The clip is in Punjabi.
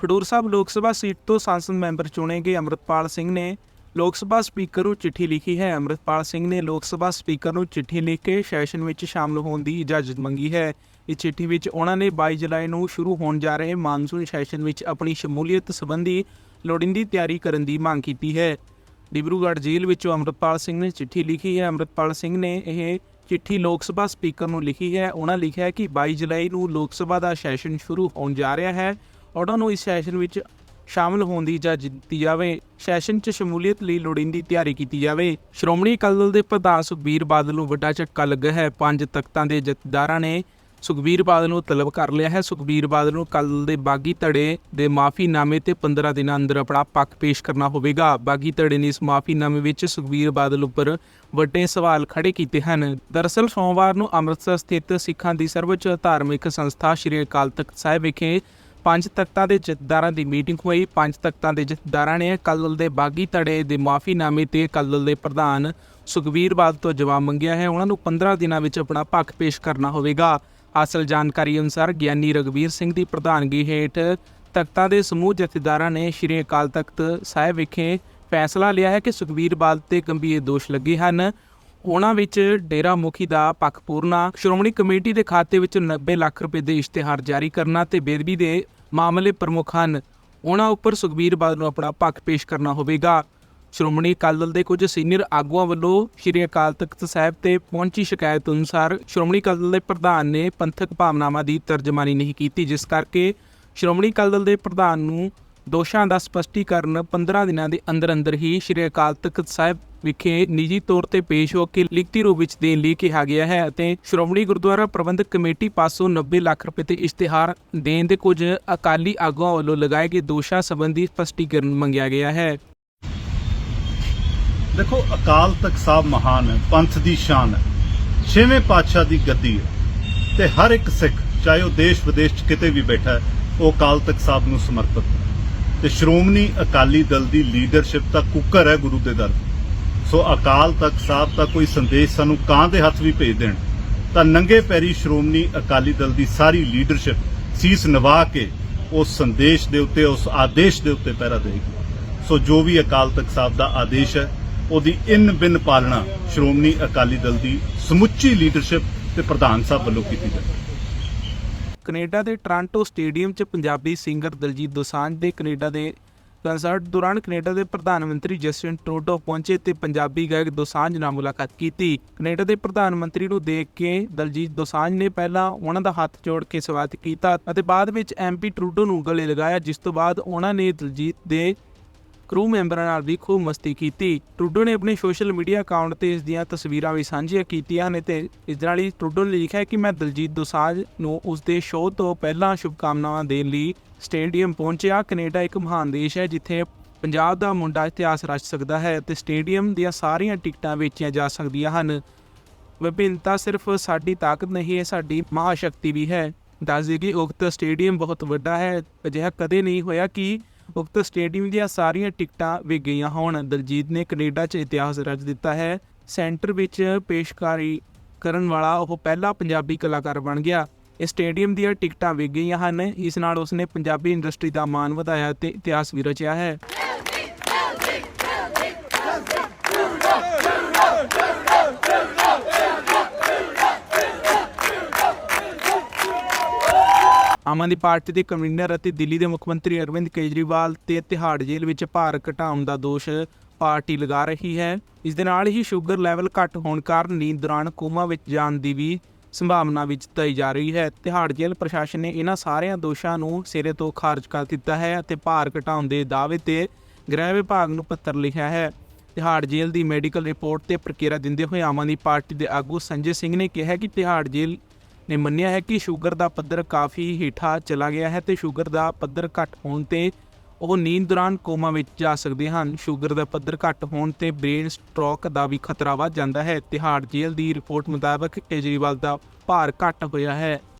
ਖਡੂਰ ਸਾਹਿਬ ਲੋਕ ਸਭਾ ਸੀਟ ਤੋਂ ਸੰਸਦ ਮੈਂਬਰ ਚੁਣੇ ਗਏ ਅੰਮ੍ਰਿਤਪਾਲ ਸਿੰਘ ਨੇ ਲੋਕ ਸਭਾ ਸਪੀਕਰ ਨੂੰ ਚਿੱਠੀ ਲਿਖੀ ਹੈ। ਅੰਮ੍ਰਿਤਪਾਲ ਸਿੰਘ ਨੇ ਲੋਕ ਸਭਾ ਸਪੀਕਰ ਨੂੰ ਚਿੱਠੀ ਲਿਖ ਕੇ ਸੈਸ਼ਨ ਵਿੱਚ ਸ਼ਾਮਲ ਹੋਣ ਦੀ ਇਜਾਜ਼ਤ ਮੰਗੀ ਹੈ। ਇਸ ਚਿੱਠੀ ਵਿੱਚ ਉਹਨਾਂ ਨੇ 22 ਜੁਲਾਈ ਨੂੰ ਸ਼ੁਰੂ ਹੋਣ ਜਾ ਰਹੇ ਮਾਨਸੂਨ ਸੈਸ਼ਨ ਵਿੱਚ ਆਪਣੀ ਸ਼ਮੂਲੀਅਤ ਸੰਬੰਧੀ ਲੋੜੀਂਦੀ ਤਿਆਰੀ ਕਰਨ ਦੀ ਮੰਗ ਕੀਤੀ ਹੈ। ਡਿਬਰੂਗੜ੍ਹ ਜੇਲ੍ਹ ਵਿੱਚੋਂ ਅੰਮ੍ਰਿਤਪਾਲ ਸਿੰਘ ਨੇ ਚਿੱਠੀ ਲਿਖੀ ਹੈ। ਅੰਮ੍ਰਿਤਪਾਲ ਸਿੰਘ ਨੇ ਇਹ ਚਿੱਠੀ ਲੋਕ ਸਭਾ ਸਪੀਕਰ ਨੂੰ ਲਿਖੀ ਹੈ। ਉਹਨਾਂ ਲਿਖਿਆ ਕਿ 22 ਜੁਲਾਈ ਨੂੰ ਲੋਕ ਸਭਾ ਦਾ ਸੈਸ਼ਨ ਸ਼ੁਰੂ ਹੋਣ ਜਾ ਰਿਹਾ ਹੈ। ਉਹਨਾਂ ਨੂੰ ਇਸ ਸੈਸ਼ਨ ਵਿੱਚ ਸ਼ਾਮਲ ਹੋਣ ਦੀ ਇਜਾਜ਼ਤ ਦਿੱਤੀ ਜਾਵੇ। ਸੈਸ਼ਨ 'ਚ ਸ਼ਮੂਲੀਅਤ ਲਈ ਲੋੜੀਂਦੀ ਤਿਆਰੀ ਕੀਤੀ ਜਾਵੇ। ਸ਼੍ਰੋਮਣੀ ਅਕਾਲੀ ਦਲ ਦੇ ਪ੍ਰਧਾਨ ਸੁਖਬੀਰ ਬਾਦਲ ਨੂੰ ਵੱਡਾ ਝਟਕਾ ਲੱਗਾ ਹੈ। ਪੰਜ ਤਖਤਾਂ ਦੇ ਜਥੇਦਾਰਾਂ ਨੇ ਸੁਖਬੀਰ ਬਾਦਲ ਨੂੰ ਤਲਬ ਕਰ ਲਿਆ ਹੈ। ਸੁਖਬੀਰ ਬਾਦਲ ਨੂੰ ਕੱਲ ਦੇ ਬਾਗੀ ਧੜੇ ਦੇ ਮਾਫੀਨਾਮੇ ਤੇ 15 ਦਿਨਾਂ ਅੰਦਰ ਆਪਣਾ ਪੱਖ ਪੇਸ਼ ਕਰਨਾ ਹੋਵੇਗਾ। ਬਾਗੀ ਧੜੇ ਨੇ ਇਸ ਮਾਫੀਨਾਮੇ ਵਿੱਚ ਸੁਖਬੀਰ ਬਾਦਲ ਉੱਪਰ ਵੱਡੇ ਸਵਾਲ ਖੜੇ ਕੀਤੇ ਹਨ। ਦਰਅਸਲ, ਸੋਮਵਾਰ ਨੂੰ ਅੰਮ੍ਰਿਤਸਰ ਸਥਿਤ ਸਿੱਖਾਂ ਦੀ ਸਰਵਉੱਚ ਧਾਰਮਿਕ ਸੰਸਥਾ ਸ੍ਰੀ ਅਕਾਲ ਤਖਤ ਸਾਹਿਬ ਵਿਖੇ ਪੰਜ ਤਖਤਾਂ ਦੇ ਜਥੇਦਾਰਾਂ ਦੀ ਮੀਟਿੰਗ ਹੋਈ। ਪੰਜ ਤਖਤਾਂ ਦੇ ਜਥੇਦਾਰਾਂ ਨੇ ਕੱਲ੍ਹ ਦੇ ਬਾਗੀ ਧੜੇ ਦੇ ਮਾਫੀਨਾਮੇ ਤੇ ਕੱਲ੍ਹ ਦੇ ਪ੍ਰਧਾਨ ਸੁਖਬੀਰ ਬਾਦਲ ਤੋਂ ਜਵਾਬ ਮੰਗਿਆ ਹੈ। ਉਹਨਾਂ ਨੂੰ 15 ਦਿਨਾਂ ਵਿੱਚ ਆਪਣਾ ਪੱਖ ਪੇਸ਼ ਕਰਨਾ ਹੋਵੇਗਾ। ਹਾਸਲ ਜਾਣਕਾਰੀ ਅਨੁਸਾਰ ਗਿਆਨੀ ਰਗਵੀਰ ਸਿੰਘ ਦੀ ਪ੍ਰਧਾਨਗੀ ਹੇਠ ਤਖਤਾਂ ਦੇ ਸਮੂਹ ਜਥੇਦਾਰਾਂ ਨੇ ਸ਼੍ਰੀ ਅਕਾਲ ਤਖਤ ਸਾਹਿਬ ਵਿਖੇ ਫੈਸਲਾ ਲਿਆ ਹੈ ਕਿ ਸੁਖਬੀਰ ਬਾਦਲ ਤੇ ਗੰਭੀਰ ਦੋਸ਼ ਲੱਗੇ ਹਨ। ਉਹਨਾਂ ਵਿੱਚ ਡੇਰਾ ਮੁਖੀ ਦਾ ਪੱਖ ਪੂਰਨਾ, ਸ਼੍ਰੋਮਣੀ ਕਮੇਟੀ ਦੇ ਖਾਤੇ ਵਿੱਚ 90 ਲੱਖ ਰੁਪਏ ਦੇ ਇਸ਼ਤਿਹਾਰ ਜਾਰੀ ਕਰਨਾ ਤੇ ਬੇਦਬੀ ਦੇ ਮਾਮਲੇ ਪ੍ਰਮੁੱਖ ਹਨ। ਉਹਨਾਂ ਉੱਪਰ ਸੁਖਬੀਰ ਬਾਦਲ ਨੂੰ ਆਪਣਾ ਪੱਖ ਪੇਸ਼ ਕਰਨਾ ਹੋਵੇਗਾ। ਸ਼੍ਰੋਮਣੀ ਅਕਾਲੀ ਦਲ ਦੇ ਕੁਝ ਸੀਨੀਅਰ ਆਗੂਆਂ ਵੱਲੋਂ ਸ਼੍ਰੀ ਅਕਾਲ ਤਖਤ ਸਾਹਿਬ ਤੇ ਪਹੁੰਚੀ ਸ਼ਿਕਾਇਤ ਅਨੁਸਾਰ ਸ਼੍ਰੋਮਣੀ ਅਕਾਲੀ ਦਲ ਦੇ ਪ੍ਰਧਾਨ ਨੇ ਪੰਥਕ ਭਾਵਨਾਵਾਂ ਦੀ ਤਰਜਮਾਨੀ ਨਹੀਂ ਕੀਤੀ, ਜਿਸ ਕਰਕੇ ਸ਼੍ਰੋਮਣੀ ਅਕਾਲੀ ਦਲ ਦੇ ਪ੍ਰਧਾਨ ਨੂੰ ਦੋਸ਼ਾਂ ਦਾ ਸਪਸ਼ਟੀਕਰਨ 15 ਦਿਨਾਂ ਦੇ ਅੰਦਰ ਅੰਦਰ ਹੀ ਸ਼੍ਰੀ ਅਕਾਲ ਤਖਤ ਸਾਹਿਬ ਵਿਖੇ ਨਿੱਜੀ ਤੌਰ ਤੇ ਪੇਸ਼ ਹੋ ਕੇ ਲਿਖਤੀ ਰੂਪ ਵਿੱਚ ਦੇਣ ਲਈ ਕਿਹਾ ਗਿਆ ਹੈ ਅਤੇ ਸ਼੍ਰੋਮਣੀ ਗੁਰਦੁਆਰਾ ਪ੍ਰਬੰਧਕ ਕਮੇਟੀ ਪਾਸੋਂ 90 ਲੱਖ ਰੁਪਏ ਤੇ ਇਸ਼ਤਿਹਾਰ ਦੇਣ ਦੇ ਕੁਝ ਅਕਾਲੀ ਆਗੂਆਂ ਵੱਲੋਂ ਲਗਾਏ ਗਏ ਦੋਸ਼ਾਂ ਸੰਬੰਧੀ ਸਪਸ਼ਟੀਕਰਨ ਮੰਗਿਆ ਗਿਆ ਹੈ। ਦੇਖੋ, ਅਕਾਲ ਤਖਤ ਸਾਹਿਬ ਮਹਾਨ ਹੈ, ਪੰਥ ਦੀ ਸ਼ਾਨ ਹੈ। ਛੇਵੇਂ ਪਾਤਸ਼ਾਹ ਦੀ ਗੱਦੀ ਹੈ ਤੇ ਹਰ ਇੱਕ ਸਿੱਖ, ਚਾਹੇ ਉਹ ਦੇਸ਼ ਵਿਦੇਸ਼ 'ਚ ਕਿਤੇ ਵੀ ਬੈਠਾ ਹੈ, ਉਹ ਅਕਾਲ ਤਖਤ ਸਾਹਿਬ ਨੂੰ ਸਮਰਪਿਤ ਤੇ ਸ਼੍ਰੋਮਣੀ ਅਕਾਲੀ ਦਲ ਦੀ ਲੀਡਰਸ਼ਿਪ ਤਾਂ ਕੁੱਕਰ ਹੈ ਗੁਰੂ ਦੇ ਦਰ ਸੋ ਅਕਾਲ ਤਖਤ ਸਾਹਿਬ ਦਾ ਕੋਈ ਸੰਦੇਸ਼ ਸਾਨੂੰ ਕਾਂ ਦੇ ਹੱਥ ਵੀ ਭੇਜ ਦੇਣ। ਤਾਂ ਨੰਗੇ ਪੈਰੀ ਸ਼੍ਰੋਮਣੀ ਅਕਾਲੀ ਦਲ ਦੀ ਸਾਰੀ ਲੀਡਰਸ਼ਿਪ ਸੀਸ ਨਿਵਾ ਕੇ ਉਸ ਸੰਦੇਸ਼ ਦੇ ਉੱਤੇ, ਉਸ ਆਦੇਸ਼ ਦੇ ਉੱਤੇ ਪਹਿਰਾ ਦੇਗੀ ਸੋ ਜੋ ਵੀ ਅਕਾਲ ਤਖਤ ਸਾਹਿਬ ਦਾ ਆਦੇਸ਼ ਹੈ, ਉਹਦੀ ਇਨ ਬਿਨ ਪਾਲਣਾ ਸ਼੍ਰੋਮਣੀ ਅਕਾਲੀ ਦਲ ਦੀ ਸਮੁੱਚੀ ਲੀਡਰਸ਼ਿਪ ਤੇ ਪ੍ਰਧਾਨ ਸਾਹਿਬ ਵੱਲੋਂ ਕੀਤੀ ਜਾਵੇ ਕੈਨੇਡਾ ਦੇ ਟੋਰਾਂਟੋ ਸਟੇਡੀਅਮ 'ਚ ਪੰਜਾਬੀ ਸਿੰਗਰ ਦਲਜੀਤ ਦੋਸਾਂਝ ਦੇ ਕੈਨੇਡਾ ਦੇ ਕੰਸਰਟ ਦੌਰਾਨ ਕੈਨੇਡਾ ਦੇ ਪ੍ਰਧਾਨ ਮੰਤਰੀ ਜਸਟਿਨ ਟਰੂਡੋ ਪਹੁੰਚੇ ਤੇ ਪੰਜਾਬੀ ਗਾਇਕ ਦੋਸਾਂਝ ਨਾਲ ਮੁਲਾਕਾਤ ਕੀਤੀ। ਕੈਨੇਡਾ ਦੇ ਪ੍ਰਧਾਨ ਮੰਤਰੀ ਨੂੰ ਦੇਖ ਕੇ ਦਲਜੀਤ ਦੋਸਾਂਝ ਨੇ ਪਹਿਲਾਂ ਉਹਨਾਂ ਦਾ ਹੱਥ ਜੋੜ ਕੇ ਸਵਾਗਤ ਕੀਤਾ ਅਤੇ ਬਾਅਦ ਵਿੱਚ ਐਮਪੀ ਟਰੂਡੋ ਨੂੰ ਗਲੇ ਲਗਾਇਆ, ਜਿਸ ਤੋਂ ਬਾਅਦ ਉਹਨਾਂ ਨੇ ਦਲਜੀਤ ਦੇ ਕਰੂ ਮੈਂਬਰਾਂ ਨਾਲ ਵੀ ਖੂਬ ਮਸਤੀ ਕੀਤੀ। ਟਰੂਡੋ ਨੇ ਆਪਣੇ ਸੋਸ਼ਲ ਮੀਡੀਆ ਅਕਾਊਂਟ ਤੇ ਇਸ ਦੀਆਂ ਤਸਵੀਰਾਂ ਵੀ ਸਾਂਝੀਆਂ ਕੀਤੀਆਂ ਨੇ ਤੇ ਇਸ ਨਾਲ ਹੀ ਟਰੂਡੋ ਨੇ ਲਿਖਿਆ ਕਿ ਮੈਂ ਦਲਜੀਤ ਦੋਸਾਂਝ ਨੂੰ ਉਸ ਦੇ ਸ਼ੋਅ ਤੋਂ ਪਹਿਲਾਂ ਸ਼ੁਭਕਾਮਨਾਵਾਂ ਦੇਣ ਲਈ ਸਟੇਡੀਅਮ ਪਹੁੰਚਿਆ। ਕੈਨੇਡਾ ਇੱਕ ਮਹਾਨ ਦੇਸ਼ ਹੈ ਜਿੱਥੇ ਪੰਜਾਬ ਦਾ ਮੁੰਡਾ ਇਤਿਹਾਸ ਰਚ ਸਕਦਾ ਹੈ ਤੇ ਸਟੇਡੀਅਮ ਦੀਆਂ ਸਾਰੀਆਂ ਟਿਕਟਾਂ ਵੇਚੀਆਂ ਜਾ ਸਕਦੀਆਂ ਹਨ। ਵਿਭਿੰਨਤਾ ਸਿਰਫ ਸਾਡੀ ਤਾਕਤ ਨਹੀਂ ਹੈ, ਸਾਡੀ ਮਹਾਸ਼ਕਤੀ ਵੀ ਹੈ। ਦੱਸ ਦਈਏ ਕਿ ਉਕਤ ਸਟੇਡੀਅਮ ਬਹੁਤ ਵੱਡਾ ਹੈ। ਅਜਿਹਾ ਕਦੇ ਨਹੀਂ ਹੋਇਆ ਕਿ ਉਕਤ ਸਟੇਡੀਅਮ ਦੀਆਂ ਸਾਰੀਆਂ ਟਿਕਟਾਂ ਵਿਕ ਗਈਆਂ ਹੋਣ। ਦਲਜੀਤ ਨੇ ਕੈਨੇਡਾ 'ਚ ਇਤਿਹਾਸ ਰਚ ਦਿੱਤਾ ਹੈ। ਸੈਂਟਰ ਵਿੱਚ ਪੇਸ਼ਕਾਰੀ ਕਰਨ ਵਾਲਾ ਉਹ ਪਹਿਲਾ ਪੰਜਾਬੀ ਕਲਾਕਾਰ ਬਣ ਗਿਆ। ਇਸ ਸਟੇਡੀਅਮ ਦੀਆਂ ਟਿਕਟਾਂ ਵਿਕ ਗਈਆਂ ਹਨ। ਇਸ ਨਾਲ ਉਸਨੇ ਪੰਜਾਬੀ ਇੰਡਸਟਰੀ ਦਾ ਮਾਣ ਵਧਾਇਆ ਤੇ ਇਤਿਹਾਸ ਵੀ ਰਚਿਆ ਹੈ। ਆਮ ਆਦਮੀ ਪਾਰਟੀ ਦੇ ਕਨਵੀਨਰ ਅਤੇ ਦਿੱਲੀ ਦੇ ਮੁੱਖ ਮੰਤਰੀ ਅਰਵਿੰਦ ਕੇਜਰੀਵਾਲ ਤੇ ਤਿਹਾੜ ਜੇਲ੍ਹ ਵਿੱਚ ਭਾਰ ਘਟਾਉਣ ਦਾ ਦੋਸ਼ ਪਾਰਟੀ ਲਗਾ ਰਹੀ ਹੈ। ਇਸ ਦੇ ਨਾਲ ਹੀ ਸ਼ੂਗਰ ਲੈਵਲ ਘੱਟ ਹੋਣ ਕਾਰਨ ਨੀਂਦ ਦੌਰਾਨ ਕੋਮਾ ਵਿੱਚ ਜਾਣ ਦੀ ਵੀ ਸੰਭਾਵਨਾ ਵਿੱਚ ਜਤਾਈ ਜਾ ਰਹੀ ਹੈ। ਤਿਹਾੜ ਜੇਲ੍ਹ ਪ੍ਰਸ਼ਾਸਨ ਨੇ ਇਹਨਾਂ ਸਾਰਿਆਂ ਦੋਸ਼ਾਂ ਨੂੰ ਸਿਰੇ ਤੋਂ ਖਾਰਜ ਕਰ ਦਿੱਤਾ ਹੈ ਅਤੇ ਭਾਰ ਘਟਾਉਣ ਦੇ ਦਾਅਵੇ ਤੇ ਗ੍ਰਹਿ ਵਿਭਾਗ ਨੂੰ ਪੱਤਰ ਲਿਖਿਆ ਹੈ। ਤਿਹਾੜ ਜੇਲ੍ਹ ਦੀ ਮੈਡੀਕਲ ਰਿਪੋਰਟ ਤੇ ਪ੍ਰਕਿਰਿਆ ਦਿੰਦੇ ਹੋਏ ਆਮ ਆਦਮੀ ਪਾਰਟੀ ਦੇ ਆਗੂ ਸੰਜੇ ਸਿੰਘ ਨੇ ਕਿਹਾ ਕਿ ਤਿਹਾੜ ਜੇਲ੍ਹ ਨੇ ਮੰਨਿਆ ਹੈ ਕਿ ਸ਼ੂਗਰ ਦਾ ਪੱਧਰ ਕਾਫੀ ਹੇਠਾਂ ਚਲਾ ਗਿਆ ਹੈ ਤੇ ਸ਼ੂਗਰ ਦਾ ਪੱਧਰ ਘੱਟ ਹੋਣ ਤੇ ਉਹ ਨੀਂਦ ਦੌਰਾਨ ਕੋਮਾ ਵਿੱਚ ਜਾ ਸਕਦੇ ਹਨ। ਸ਼ੂਗਰ ਦਾ ਪੱਧਰ ਘੱਟ ਹੋਣ ਤੇ ਬ੍ਰੇਨ ਸਟ੍ਰੋਕ ਦਾ ਵੀ ਖਤਰਾ ਵੱਧ ਜਾਂਦਾ ਹੈ। ਤਿਹਾੜ ਜੇਲ੍ਹ ਦੀ ਰਿਪੋਰਟ ਮੁਤਾਬਕ ਕੇਜਰੀਵਾਲ ਦਾ ਭਾਰ ਘੱਟ ਹੋਇਆ ਹੈ।